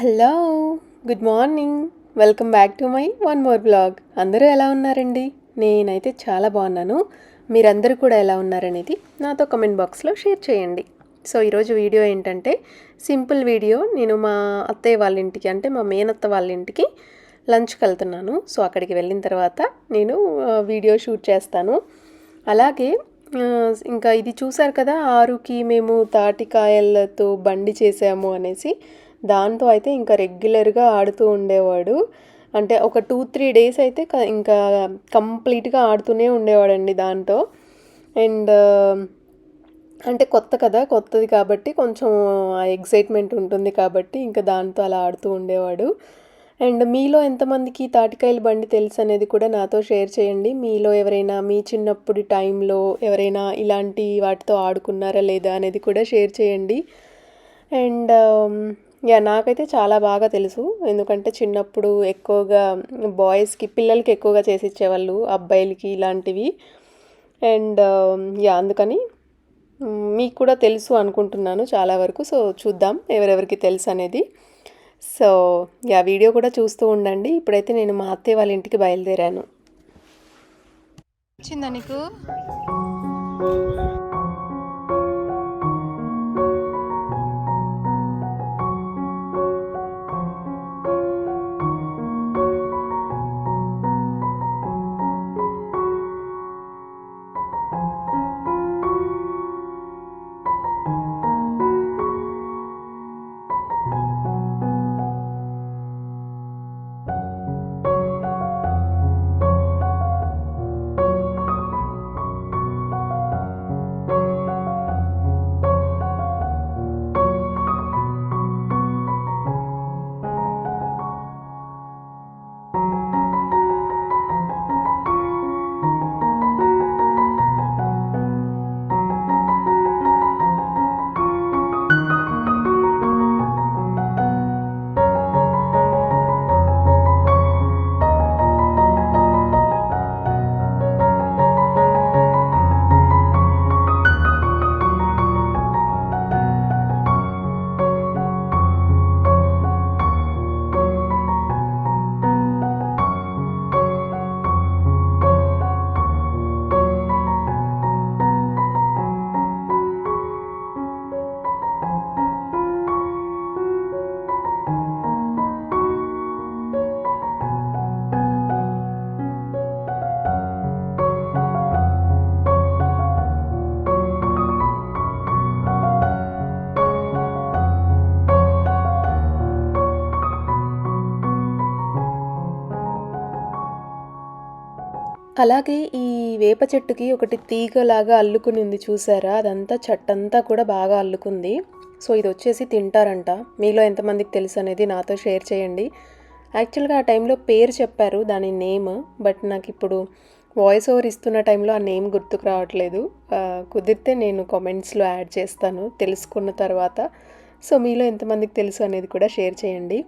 Hello good morning. Welcome back to my one more blog. అందరూ ఎలా ఉన్నారండి? నేనైతే చాలా బాగున్నాను. మీరందరూ కూడా ఎలా ఉన్నారనేది నాతో కమెంట్ బాక్స్లో షేర్ చేయండి. సో ఈరోజు వీడియో ఏంటంటే సింపుల్ వీడియో. నేను మా అత్తయ్య వాళ్ళ ఇంటికి అంటే మా మేనత్త వాళ్ళ ఇంటికి లంచ్కి వెళ్తున్నాను సో అక్కడికి వెళ్ళిన తర్వాత నేను వీడియో షూట్ చేస్తాను. అలాగే ఇంకా ఇది చూసారు కదా ఆరుకి మేము తాటికాయలతో బండి చేసాము అనేసి. దాంతో అయితే ఇంకా రెగ్యులర్గా ఆడుతూ ఉండేవాడు. అంటే ఒక టూ త్రీ డేస్ అయితే ఇంకా కంప్లీట్గా ఆడుతూనే ఉండేవాడండి దాంతో. అండ్ అంటే కొత్త కదా కొత్తది కాబట్టి కొంచెం ఆ ఎగ్జైట్మెంట్ ఉంటుంది కాబట్టి ఇంకా దాంతో అలా ఆడుతూ ఉండేవాడు. అండ్ మీలో ఎంతమందికి తాటికాయల బండి తెలుసు అనేది కూడా నాతో షేర్ చేయండి. మీలో ఎవరైనా మీ చిన్నప్పుడు టైంలో ఎవరైనా ఇలాంటి వాటితో ఆడుకున్నారా లేదా అనేది కూడా షేర్ చేయండి. అండ్ యా నాకైతే చాలా బాగా తెలుసు. ఎందుకంటే చిన్నప్పుడు ఎక్కువగా బాయ్స్కి పిల్లలకి ఎక్కువగా చేసి ఇచ్చేవాళ్ళు అబ్బాయిలకి ఇలాంటివి. అండ్ యా అందుకని మీకు కూడా తెలుసు అనుకుంటున్నాను చాలా వరకు. సో చూద్దాం ఎవరెవరికి తెలుసు అనేది. సో యా వీడియో కూడా చూస్తూ ఉండండి. ఇప్పుడైతే నేను మా అత్తయ్య వాళ్ళ ఇంటికి బయలుదేరాను. వచ్చిందా నీకు? అలాగే ఈ వేప చెట్టుకి ఒకటి తీగలాగా అల్లుకుని ఉంది చూసారా? అదంతా చెట్టంతా కూడా బాగా అల్లుకుంది. సో ఇది వచ్చేసి తింటారంట. మీలో ఎంతమందికి తెలుసు అనేది నాతో షేర్ చేయండి. యాక్చువల్గా ఆ టైంలో పేరు చెప్పారు దాని నేమ్. బట్ నాకు ఇప్పుడు వాయిస్ ఓవర్ ఇస్తున్న టైంలో ఆ నేమ్ గుర్తుకు రావట్లేదు. కుదిరితే నేను కామెంట్స్లో యాడ్ చేస్తాను తెలుసుకున్న తర్వాత. సో మీలో ఎంతమందికి తెలుసు అనేది కూడా షేర్ చేయండి.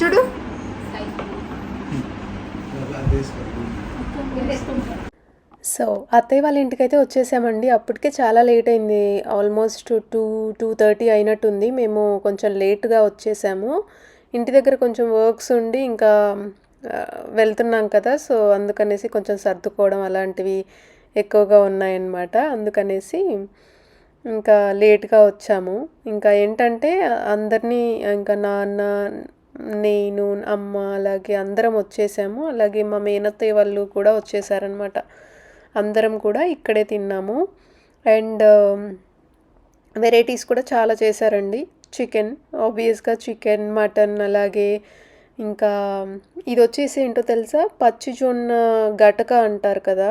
చూడు. సో అత్తయ్య వాళ్ళ ఇంటికైతే వచ్చేసామండి. అప్పటికే చాలా లేట్ అయింది. ఆల్మోస్ట్ టూ టూ థర్టీ అయినట్టుంది. మేము కొంచెం లేట్గా వచ్చేసాము. ఇంటి దగ్గర కొంచెం వర్క్స్ ఉండి ఇంకా వెళ్తున్నాం కదా సో అందుకనేసి కొంచెం సర్దుకోవడం అలాంటివి ఎక్కువగా ఉన్నాయన్నమాట. అందుకనేసి ఇంకా లేట్గా వచ్చాము. ఇంకా ఏంటంటే అందరినీ ఇంకా నాన్న నేను అమ్మ అలాగే అందరం వచ్చేసాము. అలాగే మా మేనత్తయ్య వాళ్ళు కూడా వచ్చేసారనమాట అందరం కూడా ఇక్కడే తిన్నాము. అండ్ వెరైటీస్ కూడా చాలా చేశారండి. చికెన్ ఆబ్వియస్గా చికెన్ మటన్ అలాగే ఇంకా ఇది వచ్చేసి ఏంటో తెలుసా? పచ్చిజొన్న గటక అంటారు కదా?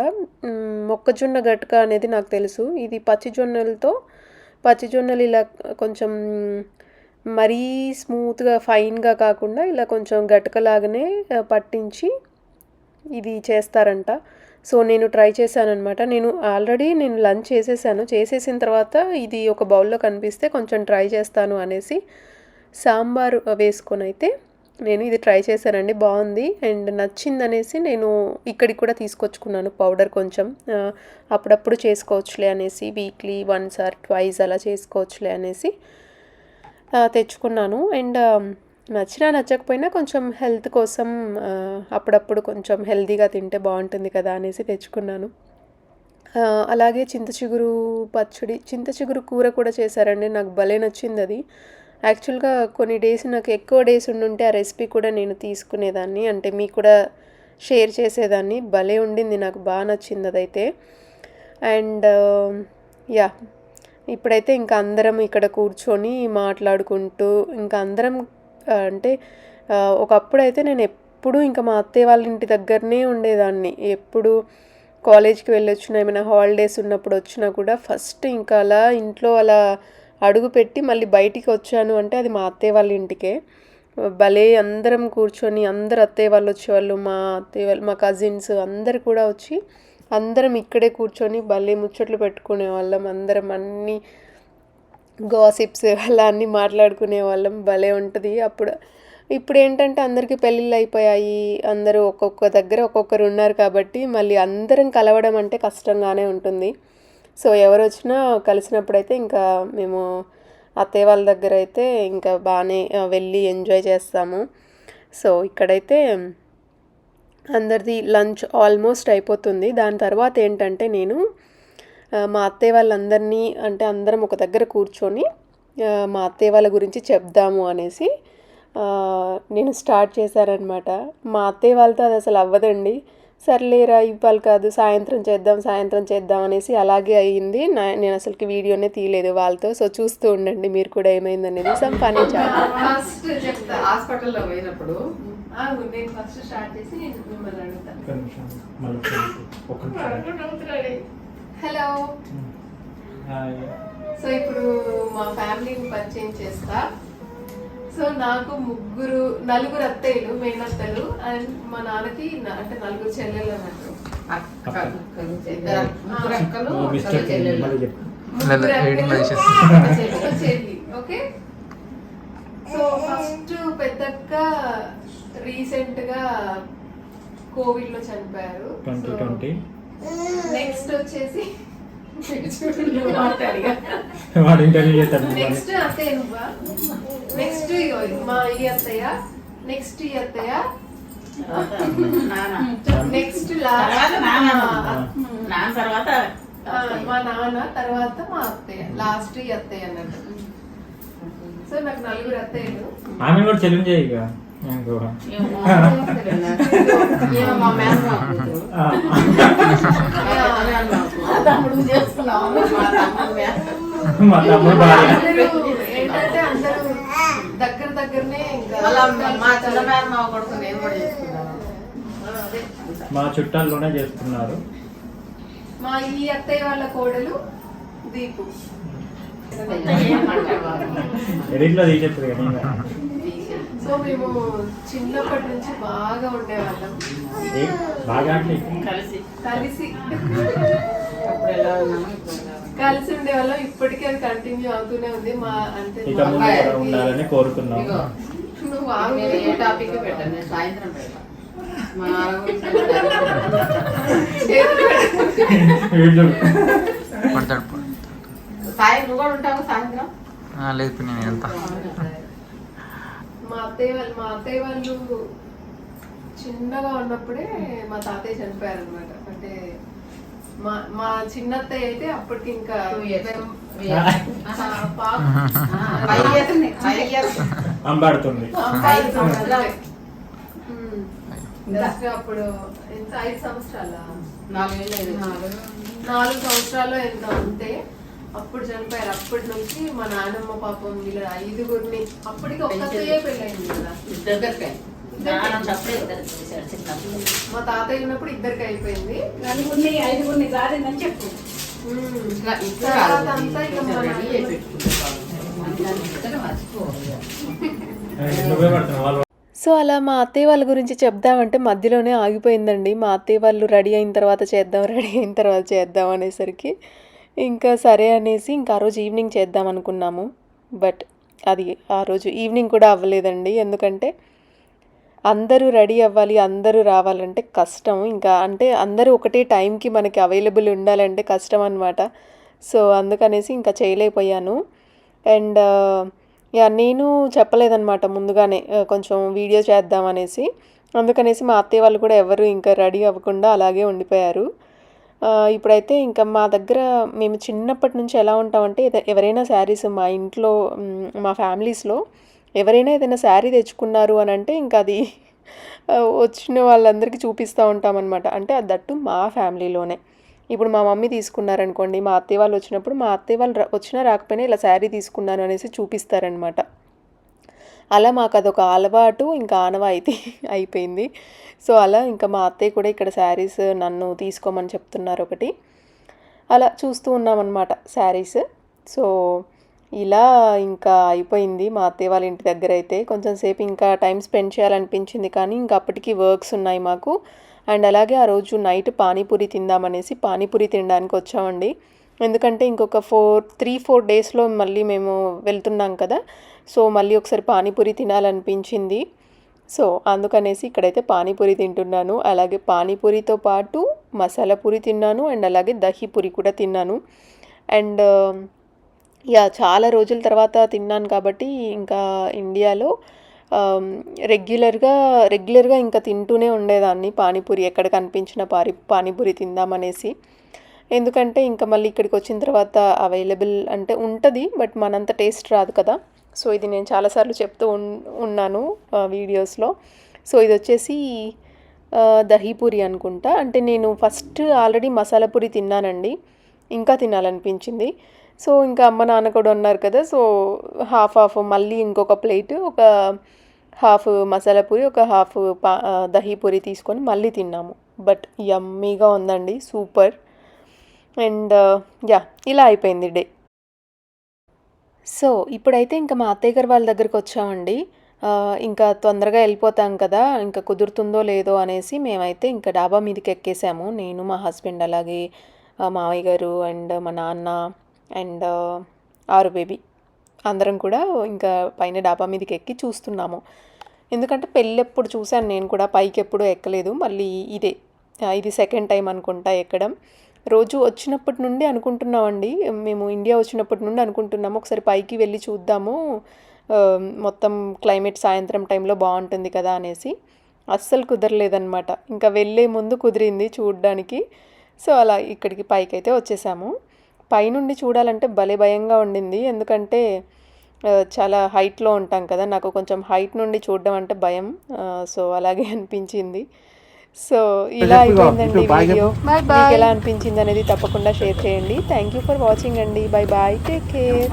మొక్కజొన్న గటక అనేది నాకు తెలుసు. ఇది పచ్చిజొన్నలతో పచ్చిజొన్నలు ఇలా కొంచెం మరీ స్మూత్గా ఫైన్గా కాకుండా ఇలా కొంచెం గటకలాగానే పట్టించి ఇది చేస్తారంట. సో నేను ట్రై చేశానమాట నేను ఆల్రెడీ నేను లంచ్ చేసేసాను. చేసేసిన తర్వాత ఇది ఒక బౌల్లో కనిపిస్తే కొంచెం ట్రై చేస్తాను అనేసి సాంబారు వేసుకొని అయితే నేను ఇది ట్రై చేశానండి బాగుంది. అండ్ నచ్చిందనేసి నేను ఇక్కడికి కూడా తీసుకొచ్చుకున్నాను పౌడర్ కొంచెం. అప్పుడప్పుడు చేసుకోవచ్చులే అనేసి వీక్లీ వన్స్ ఆర్ ట్వైస్ అలా చేసుకోవచ్చులే అనేసి తెచ్చుకున్నాను. అండ్ నచ్చినా నచ్చకపోయినా కొంచెం హెల్త్ కోసం అప్పుడప్పుడు కొంచెం హెల్తీగా తింటే బాగుంటుంది కదా అనేసి తెచ్చుకున్నాను. అలాగే చింత చిగురు పచ్చడి చింత చిగురు కూర కూడా చేశారండి నాకు భలే నచ్చింది అది. యాక్చువల్గా కొన్ని డేస్ నాకు ఎక్కువ డేస్ ఉండుంటే ఆ రెసిపీ కూడా నేను తీసుకునేదాన్ని. అంటే మీకు కూడా షేర్ చేసేదాన్ని. భలే ఉండింది నాకు బాగా నచ్చింది అదైతే. And yeah. ఇప్పుడైతే ఇంకా అందరం ఇక్కడ కూర్చొని మాట్లాడుకుంటూ ఇంకా అందరం అంటే ఒకప్పుడైతే నేను ఎప్పుడు ఇంకా మా అత్తయ్య వాళ్ళ ఇంటి దగ్గరనే ఉండేదాన్ని. ఎప్పుడు కాలేజ్కి వెళ్ళొచ్చినా ఏమైనా హాలిడేస్ ఉన్నప్పుడు వచ్చినా కూడా ఫస్ట్ ఇంకా అలా ఇంట్లో అలా అడుగు పెట్టి మళ్ళీ బయటికి వచ్చాను అంటే అది మా అత్తయ్య వాళ్ళ ఇంటికే. భలే అందరం కూర్చొని అందరు అత్తయ్య వాళ్ళు వచ్చేవాళ్ళు మా అత్తయ్య వాళ్ళు మా కజిన్స్ అందరు కూడా వచ్చి అందరం ఇక్కడే కూర్చొని భలే ముచ్చట్లు పెట్టుకునే వాళ్ళం. అందరం అన్నీ గాసిప్స్ అలా అన్నీ మాట్లాడుకునే వాళ్ళం. భలే ఉంటుంది. అప్పుడు ఇప్పుడు ఏంటంటే అందరికీ పెళ్ళిళ్ళు అయిపోయాయి. అందరూ ఒక్కొక్క దగ్గర ఒక్కొక్కరు ఉన్నారు కాబట్టి మళ్ళీ అందరం కలవడం అంటే కష్టంగానే ఉంటుంది. సో ఎవరు వచ్చినా కలిసినప్పుడైతే ఇంకా మేము అత్తయ్య వాళ్ళ దగ్గర అయితే ఇంకా బాగానే వెళ్ళి ఎంజాయ్ చేస్తాము. సో ఇక్కడైతే అందరిది లంచ్ ఆల్మోస్ట్ అయిపోతుంది. దాని తర్వాత ఏంటంటే నేను మా అత్తయ్య వాళ్ళందరినీ అంటే అందరం ఒక దగ్గర కూర్చొని మా అత్తయ్య వాళ్ళ గురించి చెప్దాము అనేసి నేను స్టార్ట్ చేశారనమాట మా అత్తయ్య వాళ్ళతో అది అసలు అవ్వదండి. సర్లేరా ఇవ్వాలి కాదు సాయంత్రం చేద్దాం సాయంత్రం చేద్దాం అనేసి అలాగే అయ్యింది నేను అసలుకి వీడియోనే తీయలేదు వాళ్ళతో. సో చూస్తూ ఉండండి మీరు కూడా ఏమైంది అనేది. సమ్ చాట్ ఫస్ట్ చెప్తా హాస్పిటల్లో పోయినప్పుడు. నేను ఫస్ట్ స్టార్ట్ చేసి మిమ్మల్ని హలో. హాయ్. సో ఇప్పుడు మా ఫ్యామిలీని పరిచయం చేస్తా. సో నాకు ముగ్గురు నలుగురు అత్తయ్యలు మేనత్తలు అండ్ మా నాన్నకి అంటే నలుగురు చెల్లెలు అన్నట్టు. చెల్లి, ఓకే? సో ఫస్ట్ పెద్దక్క రీసెంట్గా కోవిడ్లో చనిపోయారు నెక్స్ట్ వచ్చేసి నెక్స్ట్ అత్తయ్య నువ్వా? నెక్స్ట్ మా ఈ అత్తయ్య. నెక్స్ట్ ఈ అత్తయ్య. నెక్స్ట్. లాస్ట్ నాన్న. తర్వాత మా నాన్న తర్వాత మా అత్తయ్య. లాస్ట్ ఈ అత్తయ్య అన్నట్టు. సో నాకు నలుగురు అత్తయ్యలు. ఆమె కూడా చేయి ఇక. మా. తమ్ముడు చేసుకున్నాము మా తమ్ముడు మేన- మా తమ్ముడు భార్య అందరూ ఏంటంటే అందరూ దగ్గర దగ్గరనే మా చిన్న మేనమామ కొడుకు నేను కూడా చేసుకున్నాను. మా చుట్టాల్లోనే చేస్తున్నారు. మా ఈ అత్తయ్య వాళ్ళ కోడలు దీపు. ఎడిట్లో తీసేస్తుంది సో మేము చిన్నప్పటి నుంచి బాగా ఉండేవాళ్ళం. బాగా అంటే? కలిసి. కలిసి. అప్పుడు ఎలా ఉన్నాము కలిసి ఉండేవాళ్ళం. ఇప్పటికీ అది కంటిన్యూ అవుతూనే ఉంది. మా అంటే ఇక మా ముందు కూడా అబ్బాయికి- ఉండాలని కోరుకున్నాం ఇగో నువ్వు ఆగు. నేను ఏ టాపిక్ పెట్టాను? నేను సాయంత్రం పెట్టాను మా గురించి చేతులు. వీళ్ళు పడతాడు సాయం నువ్వు కూడా ఉంటావు సాయంత్రం? ఆ, లేదు పిన్ని నేను వెళ్తా. మా అత్తయ్య వాళ్ళు మా అత్తయ్య వాళ్ళు చిన్నగా ఉన్నప్పుడే మా తాతయ్య చనిపోయారు అనమాట అంటే మా మా చిన్న అత్తయ్య అయితే అప్పటికి ఇంకా అంబాడుతుంది అమ్మాయి సంవత్సరాలే. ఉమ్. జస్ట్ అప్పుడు ఎంత? ఐదు సంవత్సరాల? నాలుగు సంవత్సరాలు ఎంత అంతే. అప్పుడు చనిపోయారు. అప్పటి నుంచి మా నాన్నమ్మ పాపం వీళ్ళ ఐదుగురిని అప్పటికి ఒక్కతే పెళ్ళయింది కదా. దగ్గరకే మా తాతయ్య ఉన్నప్పుడు ఇద్దరికి అయిపోయింది. నలుగురిని ఐదుగురిని రాదని చెప్పు. తర్వాత. అంతా ఇక మర్చిపోవాలి సో అలా మా అత్తయ్య వాళ్ళ గురించి చెప్దామంటే మధ్యలోనే ఆగిపోయిందండి. మా అత్తయ్య వాళ్ళు రెడీ అయిన తర్వాత చేద్దాం రెడీ అయిన తర్వాత చేద్దాం అనేసరికి ఇంకా సరే అనేసి ఇంకా ఆ రోజు ఈవినింగ్ చేద్దాం అనుకున్నాము. బట్ అది ఆ రోజు ఈవినింగ్ కూడా అవ్వలేదండి. ఎందుకంటే అందరూ రెడీ అవ్వాలి అందరూ రావాలంటే కష్టం. ఇంకా అంటే అందరూ ఒకటే టైంకి మనకి అవైలబుల్ ఉండాలంటే కష్టం అనమాట సో అందుకనేసి ఇంకా చేయలేకపోయాను. అండ్ యా నేను చెప్పలేదన్నమాట ముందుగానే కొంచెం వీడియో చేద్దామనేసి అందుకనేసి మా అత్తయ్య వాళ్ళు కూడా ఎవరు ఇంకా రెడీ అవ్వకుండా అలాగే ఉండిపోయారు. ఇప్పుడైతే ఇంకా మా దగ్గర మేము చిన్నప్పటి నుంచి ఎలా ఉంటామంటే ఎవరైనా శారీస్ మా ఇంట్లో మా ఫ్యామిలీస్లో ఎవరైనా ఏదైనా శారీ తెచ్చుకున్నారు అని అంటే ఇంకా అది వచ్చిన వాళ్ళందరికీ చూపిస్తూ ఉంటామన్నమాట. అంటే అది దట్టు మా ఫ్యామిలీలోనే. ఇప్పుడు మా మమ్మీ తీసుకున్నారనుకోండి మా అత్తయ్య వాళ్ళు వచ్చినప్పుడు మా అత్తయ్య వాళ్ళు వచ్చినా రాకపోయినా ఇలా శారీ తీసుకున్నాను అనేసి చూపిస్తారనమాట అలా మాకు అదొక అలవాటు ఇంకా ఆనవాయితీ అయిపోయింది. సో అలా ఇంకా మా అత్తయ్య కూడా ఇక్కడ శారీస్ నన్ను తీసుకోమని చెప్తున్నారు ఒకటి. అలా చూస్తూ ఉన్నామన్నమాట శారీస్. సో ఇలా ఇంకా అయిపోయింది మా అత్తయ్య వాళ్ళ ఇంటి దగ్గర అయితే. కొంచెం సేపు ఇంకా టైం స్పెండ్ చేయాలనిపించింది కానీ ఇంకా అప్పటికి వర్క్స్ ఉన్నాయి మాకు. అండ్ అలాగే ఆ రోజు నైట్ పానీపూరి తిందామనేసి పానీపూరి తినడానికి వచ్చామండి. ఎందుకంటే ఇంకొక ఫోర్ త్రీ ఫోర్ డేస్లో మళ్ళీ మేము వెళ్తున్నాం కదా. సో మళ్ళీ ఒకసారి పానీపూరి తినాలనిపించింది. సో అందుకనేసి ఇక్కడైతే పానీపూరి తింటున్నాను. అలాగే పానీపూరితో పాటు మసాలా పూరి తిన్నాను. అండ్ అలాగే దహీ పూరి కూడా తిన్నాను. అండ్ యా చాలా రోజుల తర్వాత తిన్నాను కాబట్టి ఇంకా ఇండియాలో రెగ్యులర్గా రెగ్యులర్గా ఇంకా తింటూనే ఉండేదాన్ని పానీపూరి ఎక్కడ కనిపించిన పారి పానీపూరి తిందామనేసి. ఎందుకంటే ఇంకా మళ్ళీ ఇక్కడికి వచ్చిన తర్వాత అవైలబుల్ అంటే ఉంటుంది బట్ మనంత టేస్ట్ రాదు కదా. సో ఇది నేను చాలాసార్లు చెప్తూ ఉన్ ఉన్నాను వీడియోస్లో. సో ఇది వచ్చేసి దహీపూరి పూరి అనుకుంటా. అంటే నేను ఫస్ట్ ఆల్రెడీ మసాలా పూరి తిన్నానండి. ఇంకా తినాలనిపించింది. సో ఇంకా అమ్మ నాన్న కూడా ఉన్నారు కదా సో హాఫ్ హాఫ్ మళ్ళీ ఇంకొక ప్లేట్ ఒక హాఫ్ మసాలా పూరి ఒక హాఫ్ పా దహీ పూరి తీసుకొని మళ్ళీ తిన్నాము. బట్ యమ్మీగా ఉందండి సూపర్. అండ్ యా ఇలా అయిపోయింది డే. సో ఇప్పుడైతే ఇంకా మా అత్తయ్య గారు వాళ్ళ దగ్గరికి వచ్చామండి. ఇంకా తొందరగా వెళ్ళిపోతాం కదా ఇంకా కుదురుతుందో లేదో అనేసి మేమైతే ఇంకా డాబా మీదకి ఎక్కేసాము. నేను మా హస్బెండ్ అలాగే మావయ్య మామయ్య గారు అండ్ మా నాన్న అండ్ ఆరు బేబీ. అందరం కూడా ఇంకా పైన డాబా మీదకి ఎక్కి చూస్తున్నాము. ఎందుకంటే పెళ్ళి ఎప్పుడు చూశాను నేను కూడా పైకి ఎప్పుడూ ఎక్కలేదు. మళ్ళీ ఇదే ఇది సెకండ్ టైం అనుకుంటా ఎక్కడం. రోజు వచ్చినప్పటి నుండి అనుకుంటున్నామండి. మేము ఇండియా వచ్చినప్పటి నుండి అనుకుంటున్నాము. ఒకసారి పైకి వెళ్ళి చూద్దాము. మొత్తం క్లైమేట్ సాయంత్రం టైంలో బాగుంటుంది కదా అనేసి. అస్సలు కుదరలేదన్నమాట. ఇంకా వెళ్ళే ముందు కుదిరింది చూడడానికి. సో అలా ఇక్కడికి పైకి అయితే వచ్చేసాము. పైనుండి చూడాలంటే భలే భయంగా ఉండింది. ఎందుకంటే చాలా హైట్లో ఉంటాం కదా. నాకు కొంచెం హైట్ నుండి చూడడం అంటే భయం. సో అలాగే అనిపించింది. సో ఇలా అయిపోయిందండి వీడియో. మీకు ఎలా అనిపించింది అనేది తప్పకుండా షేర్ చేయండి. థ్యాంక్ యూ ఫర్ వాచింగ్ అండి. Bye bye take care